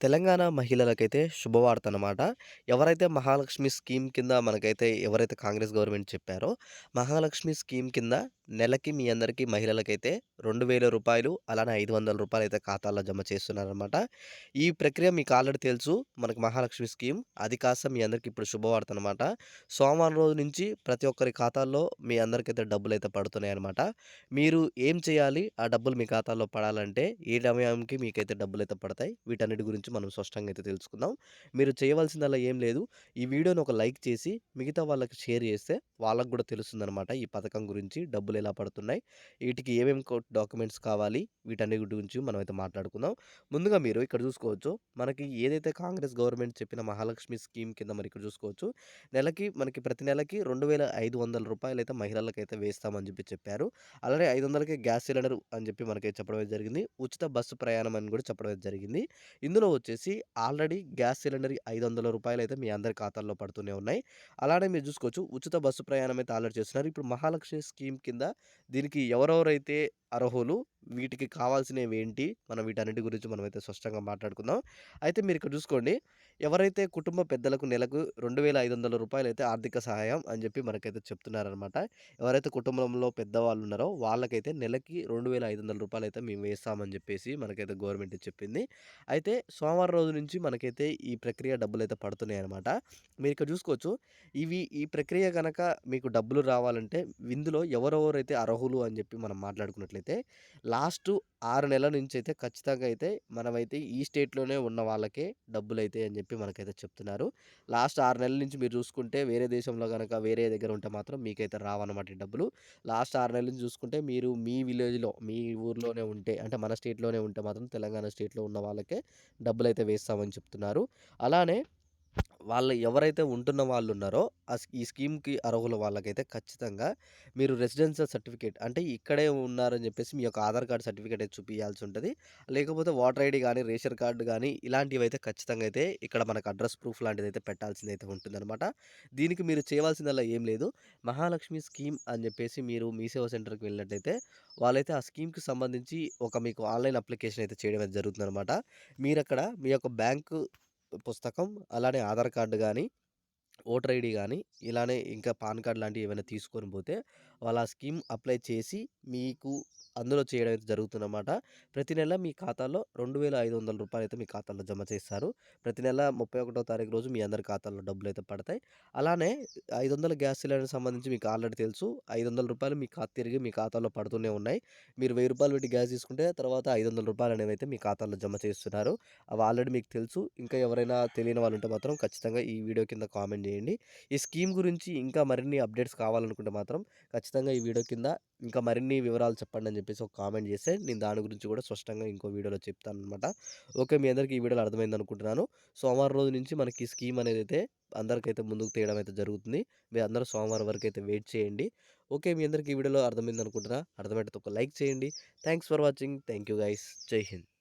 Telangana మహిళలకైతే శుభవార్త అనమాట. ఎవరైతే మహాలక్ష్మి స్కీమ్ కింద మనకైతే ఎవరైతే కాంగ్రెస్ గవర్నమెంట్ చెప్పారో, మహాలక్ష్మి స్కీమ్ కింద నెలకి మీ అందరికీ మహిళలకైతే రెండు వేల రూపాయలు అలానే ఐదు వందల రూపాయలు అయితే ఖాతాల్లో జమ చేస్తున్నారనమాట. ఈ ప్రక్రియ మీకు ఆల్రెడీ తెలుసు. మనకు మహాలక్ష్మి స్కీమ్. అది కాస్త మీ అందరికీ ఇప్పుడు శుభవార్త అనమాట. సోమవారం రోజు నుంచి ప్రతి ఒక్కరి ఖాతాల్లో మీ అందరికైతే డబ్బులు అయితే పడుతున్నాయి పడుతున్నాయన్నమాట. మీరు ఏం చేయాలి? ఆ డబ్బులు మీ ఖాతాలో పడాలంటే ఏ సమయానికి మీకైతే డబ్బులు అయితే పడతాయి? వీటన్నిటి గురించి మనం స్పష్టంగా అయితే తెలుసుకుందాం. మీరు చేయవలసిందల్లా ఏం లేదు. ఈ వీడియోని ఒక లైక్ చేసి మిగతా వాళ్ళకి షేర్ చేస్తే వాళ్ళకి కూడా తెలుస్తుందనమాట. ఈ పథకం గురించి డబ్బులు ఎలా పడుతున్నాయి? వీటికి ఏమేమి డాక్యుమెంట్స్ కావాలి? వీటన్ని గురించి మనమైతే మాట్లాడుకుందాం. ముందుగా మీరు ఇక్కడ చూసుకోవచ్చు. మనకి ఏదైతే కాంగ్రెస్ గవర్నమెంట్ చెప్పిన మహాలక్ష్మి స్కీమ్ కింద మరి ఇక్కడ చూసుకోవచ్చు. నెలకి మనకి ప్రతి నెలకి రెండు వేల ఐదు వందల రూపాయలు అయితే మహిళలకైతే వేస్తామని చెప్పి చెప్పారు. అలాగే ఐదు వందలకి గ్యాస్ సిలిండర్ అని చెప్పి మనకి చెప్పడం జరిగింది. ఉచిత బస్సు ప్రయాణం అని కూడా చెప్పడం జరిగింది. ఇందులో వచ్చేసి ఆల్రెడీ గ్యాస్ సిలిండర్ ఐదు వందల రూపాయలు అయితే మీ అందరి ఖాతాల్లో పడుతూనే ఉన్నాయి. అలానే మీరు చూసుకోవచ్చు. ఉచిత బస్సు ప్రయాణం అయితే ఆల్రెడీ చేస్తున్నారు. ఇప్పుడు మహాలక్ష్మి స్కీమ్ కింద దీనికి ఎవరెవరైతే అర్హులు? వీటికి కావాల్సినవి ఏంటి మనం వీటన్నిటి గురించి మనమైతే స్పష్టంగా మాట్లాడుకుందాం. అయితే మీరు ఇక్కడ చూసుకోండి. ఎవరైతే కుటుంబ పెద్దలకు నెలకు రెండు వేల ఐదు వందల రూపాయలు అయితే ఆర్థిక సహాయం అని చెప్పి మనకైతే చెప్తున్నారనమాట. ఎవరైతే కుటుంబంలో పెద్దవాళ్ళు ఉన్నారో వాళ్ళకైతే నెలకి రెండు వేల ఐదు వందల రూపాయలు అయితే మేము వేస్తామని చెప్పేసి మనకైతే గవర్నమెంట్ చెప్పింది. అయితే సోమవారం రోజు నుంచి మనకైతే ఈ ప్రక్రియ డబ్బులు అయితే పడుతున్నాయి అనమాట మీరు ఇక్కడ చూసుకోవచ్చు. ఇవి ఈ ప్రక్రియ కనుక మీకు డబ్బులు రావాలంటే ఇందులో ఎవరెవరైతే అర్హులు అని చెప్పి మనం మాట్లాడుకున్నట్లయితే లాస్ట్ ఆరు నెలల నుంచి అయితే ఖచ్చితంగా అయితే మనమైతే ఈ స్టేట్‌లోనే ఉన్న వాళ్ళకే డబ్బులు అయితే అని చెప్పి చెప్పి మనకైతే చెప్తున్నారు. లాస్ట్ ఆరు నెలల నుంచి మీరు చూసుకుంటే వేరే దేశంలో కనుక వేరే దగ్గర ఉంటే మాత్రం మీకైతే రావన్నమాట డబ్బులు. లాస్ట్ ఆరు నెలల నుంచి చూసుకుంటే మీరు మీ విలేజ్‌లో మీ ఊర్లోనే ఉంటే అంటే మన స్టేట్‌లోనే ఉంటే మాత్రం తెలంగాణ స్టేట్‌లో ఉన్న వాళ్ళకే డబ్బులైతే వేస్తామని చెప్తున్నారు. అలానే వాళ్ళు ఎవరైతే ఉంటున్న వాళ్ళున్నారో ఆ ఈ స్కీమ్‌కి అర్హుల వాళ్ళకైతే ఖచ్చితంగా మీరు రెసిడెన్షియల్ సర్టిఫికేట్ అంటే ఇక్కడే ఉన్నారని చెప్పేసి మీ యొక్క ఆధార్ కార్డ్ సర్టిఫికేట్ అయితే చూపించాల్సి ఉంటుంది లేకపోతే ఓటర్ ఐడి కానీ రేషన్ కార్డు కానీ ఇలాంటివి అయితే ఖచ్చితంగా అయితే ఇక్కడ మనకు అడ్రస్ ప్రూఫ్ లాంటిదైతే అయితే ఉంటుందనమాట. దీనికి మీరు చేయవలసిందల్లా ఏం లేదు. మహాలక్ష్మి స్కీమ్ అని చెప్పేసి మీరు మీ సేవా సెంటర్‌కి వెళ్ళినట్టయితే వాళ్ళైతే ఆ స్కీమ్‌కి సంబంధించి ఒక మీకు ఆన్‌లైన్ అప్లికేషన్ అయితే చేయడం అయితే జరుగుతుందనమాట. అక్కడ మీ యొక్క బ్యాంకు పుస్తకం అలానే ఆధార్ కార్డు కానీ ఓటర్ ఐడి కానీ ఇలానే ఇంకా పాన్ కార్డ్ లాంటివి ఏమైనా తీసుకొని పోతే వాళ్ళు ఆ స్కీమ్ అప్లై చేసి మీకు అందులో చేయడం అయితే జరుగుతుందన్నమాట. ప్రతి నెల మీ ఖాతాలో రెండు వేల ఐదు వందల రూపాయలు అయితే మీ ఖాతాలో జమ చేస్తారు. ప్రతి నెల 31వ తారీఖు రోజు మీ అందరి ఖాతాల్లో అయితే పడతాయి. అలానే 500 గ్యాస్ సిలిండర్ సంబంధించి మీకు ఆల్రెడీ తెలుసు. ఐదు వందల రూపాయలు మీ ఖాతా తిరిగి మీ ఖాతాలో పడుతూనే ఉన్నాయి. మీరు వెయ్యి రూపాయలు పెట్టి గ్యాస్ తీసుకుంటే తర్వాత ఐదు వందల రూపాయలు అనేవి అయితే మీ ఖాతాలో జమ చేస్తున్నారు. అవి ఆల్రెడీ మీకు తెలుసు. ఇంకా ఎవరైనా తెలియని వాళ్ళు ఉంటే మాత్రం ఖచ్చితంగా ఈ వీడియో కింద కామెంట్ చేయండి. ఈ స్కీమ్ గురించి ఇంకా మరిన్ని అప్డేట్స్ కావాలనుకుంటే మాత్రం ఖచ్చితంగా ఈ వీడియో కింద ఇంకా మరిన్ని వివరాలు చెప్పండి అని చెప్పేసి ఒక కామెంట్ చేస్తే నేను దాని గురించి కూడా స్పష్టంగా ఇంకో వీడియోలో చెప్తాననమాట. ఓకే. మీ అందరికీ ఈ వీడియోలో అర్థమైంది అనుకుంటున్నాను. సోమవారం రోజు నుంచి మనకి ఈ స్కీమ్ అనేది అయితే అందరికైతే ముందుకు తీయడం అయితే జరుగుతుంది. మీరందరూ సోమవారం వరకు అయితే వెయిట్ చేయండి. ఓకే. మీ అందరికీ ఈ వీడియోలో అర్థమైంది అనుకుంటున్నా. అర్థమైతే ఒక లైక్ చేయండి. Thanks for watching. Thank you guys. జై హింద్.